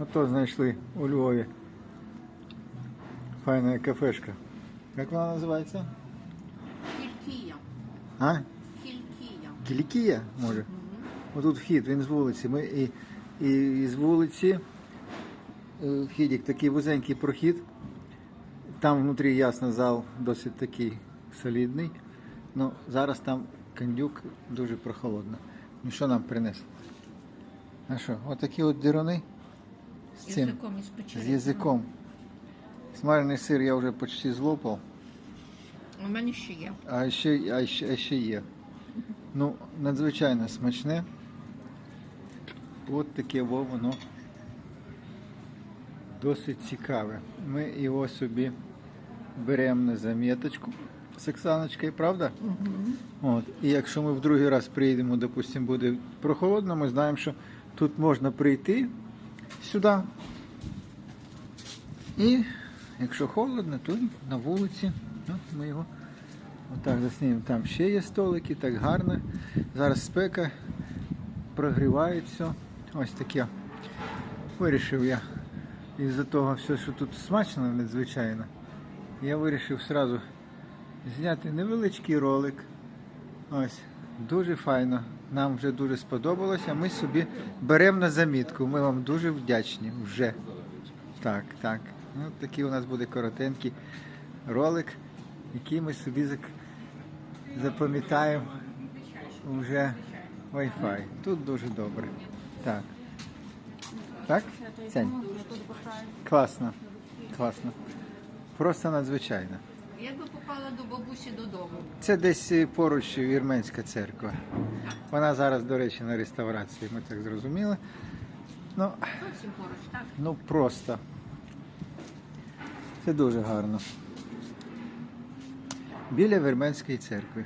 Ото знайшли у Львові. Файна кафешка. Як вона називається? Кількія. А? Кількія. Кілікія, може? Отут вхід, він з вулиці. Ми і, і, і з вулиці е, вхідік, такий вузенький прохід. Там внутрі ясно зал досить такий солідний. Ну, зараз там кондюк дуже прохолодно. Ну що нам принесли? А що, отакі от дирони з цим, Язиком із з печері. язиком. Смарений сир я вже почти злопав. У мене ще є. А ще, а ще, а ще є. Ну, надзвичайно смачне. От таке воно досить цікаве. Ми його собі беремо на заміточку з Оксаночкою, правда? От. І якщо ми в другий раз приїдемо, допустимо, буде прохолодно, ми знаємо, що тут можна прийти сюди. І якщо холодно, то на вулиці. От ми його отак заснімемо. Там ще є столики, так гарно. Зараз спека, прогрівається. Ось таке. Вирішив я із-за того все, що тут смачно надзвичайно. Я вирішив одразу зняти невеличкий ролик. Ось, дуже файно. Нам вже дуже сподобалося. Ми собі беремо на замітку. Ми вам дуже вдячні вже. Так, так. Ну, такий у нас буде коротенький ролик, який ми собі запам'ятаємо вже Wi-Fi. Тут дуже добре. Так. Так? Сянь. Класно. Класно. Просто надзвичайно. Як би попала до бабусі додому? Це десь е, поруч вірменська церква. Вона зараз, до речі, на реставрації, ми так зрозуміли. Ну, ну просто. Це дуже гарно. Біля Вірменської церкви.